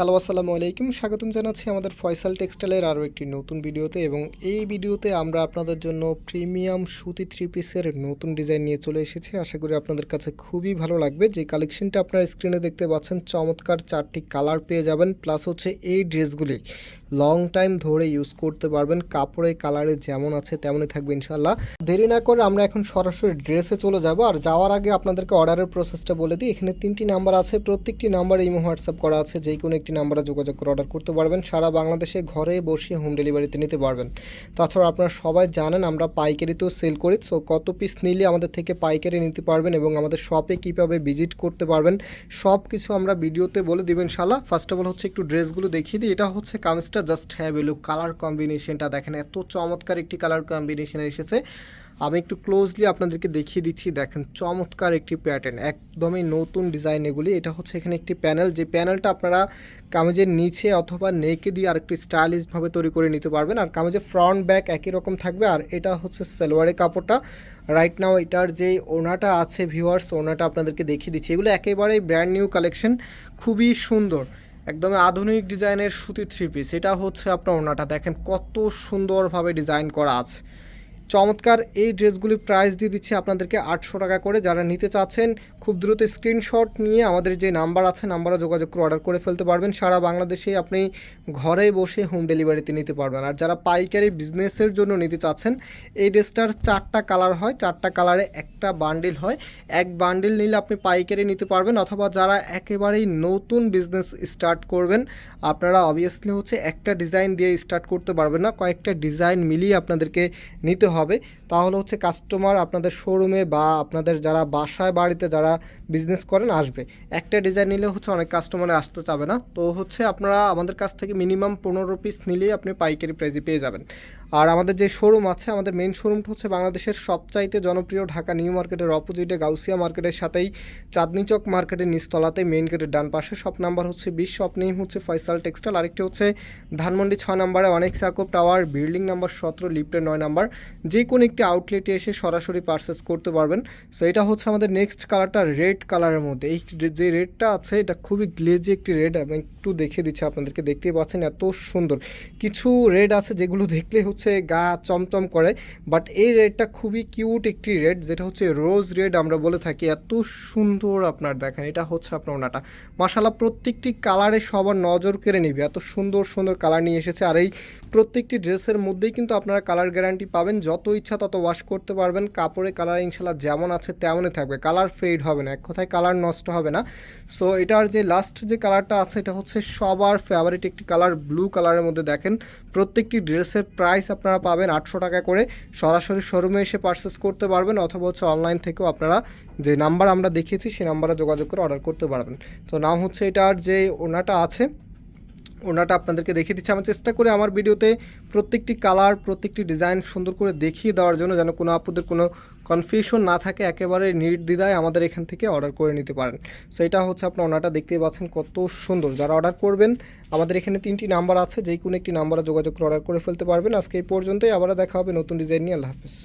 Hello, আসসালামু আলাইকুম। স্বাগতম জানাচ্ছি আমাদের ফয়সাল টেক্সটাইলের আরও একটি নতুন ভিডিওতে এবং এই ভিডিওতে আমরা আপনাদের জন্য প্রিমিয়াম সুতি থ্রি পিসের নতুন ডিজাইন নিয়ে চলে এসেছি। আশা করি আপনাদের কাছে খুবই ভালো লাগবে। যে কালেকশনটা আপনার স্ক্রিনে দেখতে পাচ্ছেন, চমৎকার চারটি কালার পেয়ে যাবেন। প্লাস হচ্ছে এই ড্রেসগুলি লং টাইম ধরে ইউজ করতে পারবেন। কাপড়ে, কালারে যেমন আছে তেমনই থাকবে ইনশাল্লাহ দেরি না করে আমরা এখন সরাসরি ড্রেসে চলে যাব। আর যাওয়ার আগে আপনাদেরকে অর্ডারের প্রসেসটা বলে দিই। এখানে তিনটি নাম্বার আছে। প্রত্যেকটি নাম্বারে ইমো, হোয়াটসঅ্যাপ করা আছে। যে কোনো একটি নাম্বারে যোগাযোগ করে অর্ডার করতে পারবেন। সারা বাংলাদেশে ঘরে বসে হোম ডেলিভারিতে নিতে পারবেন। তাছাড়া আপনারা সবাই জানেন, আমরা পাইকারিতেও সেল করি। সো কত পিস নিলে আমাদের থেকে পাইকারি নিতে পারবেন এবং আমাদের শপে কীভাবে ভিজিট করতে পারবেন সব কিছু আমরা ভিডিওতে বলে দেবেন শালা ফার্স্ট অফ অল হচ্ছে একটু ড্রেসগুলো দেখিয়ে দিই। এটা হচ্ছে কামিজটা জাস্ট হ্যাভ কালার কম্বিনেশনটা দেখেন, এত চমৎকার একটি কালার কম্বিনেশন এসেছে। আমি একটু ক্লোজলি আপনাদেরকে দেখিয়ে দিচ্ছি। দেখেন, চমৎকার একটি প্যাটার্ন একদমই নতুন ডিজাইন এগুলি। এটা হচ্ছে এখানে একটি প্যানেল যে প্যানেলটা আপনারা কামিজের নিচে অথবা নেকে দিয়ে আরেকটু স্টাইলিশভাবে তৈরি করে নিতে পারবেন। আর কামিজের ফ্রন্ট ব্যাক একই রকম থাকবে। আর এটা হচ্ছে সালোয়ারের কাপড়টা। রাইট নাও এটার যে ওনাটা আছে ভিউয়ার্স ওনাটা আপনাদেরকে দেখিয়ে দিচ্ছি। এগুলো একেবারেই ব্র্যান্ড নিউ কালেকশন খুবই সুন্দর। একদমই আধুনিক ডিজাইনের সুতি থ্রি পিস এটা হচ্ছে আপনার ওনাটা। দেখেন কত সুন্দরভাবে ডিজাইন করা আছে। চমৎকার এই ড্রেসগুলি প্রাইস দিয়ে দিচ্ছি আপনাদেরকে আটশো টাকা করে। যারা নিতে চাচ্ছেন খুব দ্রুত স্ক্রিনশট নিয়ে আমাদের যে নাম্বার আছে নাম্বারে যোগাযোগ করে অর্ডার করে ফেলতে পারবেন। সারা বাংলাদেশে আপনি ঘরে বসে হোম ডেলিভারিতে নিতে পারবেন। আর যারা পাইকারি বিজনেসের জন্য নিতে চাচ্ছেন, এই ড্রেসটার চারটা কালার হয়। চারটা কালারে একটা বান্ডিল হয়। এক বান্ডিল নিলে আপনি পাইকারি নিতে পারবেন অথবা যারা একেবারেই নতুন বিজনেস স্টার্ট করবেন, আপনারা অবভিয়াসলি হচ্ছে একটা ডিজাইন দিয়ে স্টার্ট করতে পারবেন না। কয়েকটা ডিজাইন মিলিয়ে আপনাদেরকে নিতে হবে। তাহলে হচ্ছে কাস্টমার আপনাদের শোরুমে বা আপনাদের যারা বাসায়, বাড়িতে যারা বিজনেস করেন, আসবে। একটা ডিজাইন নিলে হচ্ছে অনেক কাস্টমারে আসতে চাবে না। তো হচ্ছে আপনারা আমাদের কাছ থেকে মিনিমাম পনেরো পিস নিলেই আপনি পাইকারি প্রাইজে পেয়ে যাবেন। আর আমাদের যে শোরুম আছে, আমাদের মেন শোরুমটা হচ্ছে বাংলাদেশের সবচাইতে জনপ্রিয় ঢাকা নিউ মার্কেটের অপোজিটে গাউসিয়া মার্কেটের সাথেই চাঁদনি চক মার্কেটের নিচতলাতে মেইন গেটের ডান পাশে। শপ নাম্বার হচ্ছে বিশ শপ নেই হচ্ছে ফয়সাল টেক্সটাইল আরেকটি হচ্ছে ধানমন্ডি ছয় নাম্বারে অনেক সাকোপ টাওয়ার বিল্ডিং নাম্বার সতেরো লিফটের নয় নাম্বার যে কোনো একটি আউটলেটে এসে সরাসরি পারচেস করতে পারবেন। সো এটা হচ্ছে আমাদের নেক্সট কালারটা রেড কালারের মধ্যে। এই যে রেডটা আছে, এটা খুবই গ্লেজি একটি রেড আমি একটু দেখিয়ে দিচ্ছি আপনাদেরকে। দেখতেই পাচ্ছেন এত সুন্দর। কিছু রেড আছে যেগুলো দেখলে হচ্ছে গা চমচম করে বাট এই রেডটা খুবই কিউট একটি রেড যেটা হচ্ছে রোজ রেড আমরা বলে থাকি। এত সুন্দর আপনার দেখেন, এটা হচ্ছে আপনার ওনাটা। মাসালা প্রত্যেকটি কালারে সবার নজর কেড়ে নিবে। এত সুন্দর সুন্দর কালার নিয়ে এসেছে। আর এই প্রত্যেকটি ড্রেসের মধ্যেই কিন্তু আপনারা কালার গ্যারান্টি পাবেন। যত ইচ্ছা তত ওয়াশ করতে পারবেন। কাপড়ে কালার ইনশাল্লাহ যেমন আছে তেমনই থাকবে। কালার ফেড হবে না, এক কথায় কালার নষ্ট হবে না। সো এটার যে লাস্ট যে কালারটা আছে, এটা হচ্ছে সবার ফেভারিট একটি কালার ব্লু কালারের মধ্যে দেখেন। প্রত্যেকটি ড্রেসের প্রাইস আপনারা পাবেন আটশো টাকা করে। সরাসরি শোরুমে এসে পারচেস করতে পারবেন, অথবা হচ্ছে অনলাইন থেকেও আপনারা যে নাম্বার আমরা দেখিয়েছি, সেই নাম্বারে যোগাযোগ করে অর্ডার করতে পারবেন। তো নাম হচ্ছে এটার যে ওনাটা আছে, ওনাটা আপনাদেরকে দেখিয়ে দিচ্ছি। আমার চেষ্টা করে আমার ভিডিওতে প্রত্যেকটি কালার প্রত্যেকটি ডিজাইন সুন্দর করে দেখিয়ে দেওয়ার জন্য, যেন কোনো আপুদের কোনো কনফিউশন না থাকে, একেবারে নির্দ্বিধায় আমাদের এখান থেকে অর্ডার করে নিতে পারেন। সো এটা হচ্ছে আপনার ওনাটা দেখতে পাচ্ছেন কত সুন্দর। যারা অর্ডার করবেন, আমাদের এখানে তিনটি নাম্বার আছে যে কোনো একটি নাম্বারে যোগাযোগ করে অর্ডার করে ফেলতে পারবেন। আজকে এই পর্যন্তই আবার দেখা হবে নতুন ডিজাইন নিয়ে। আল্লাহ হাফিজ।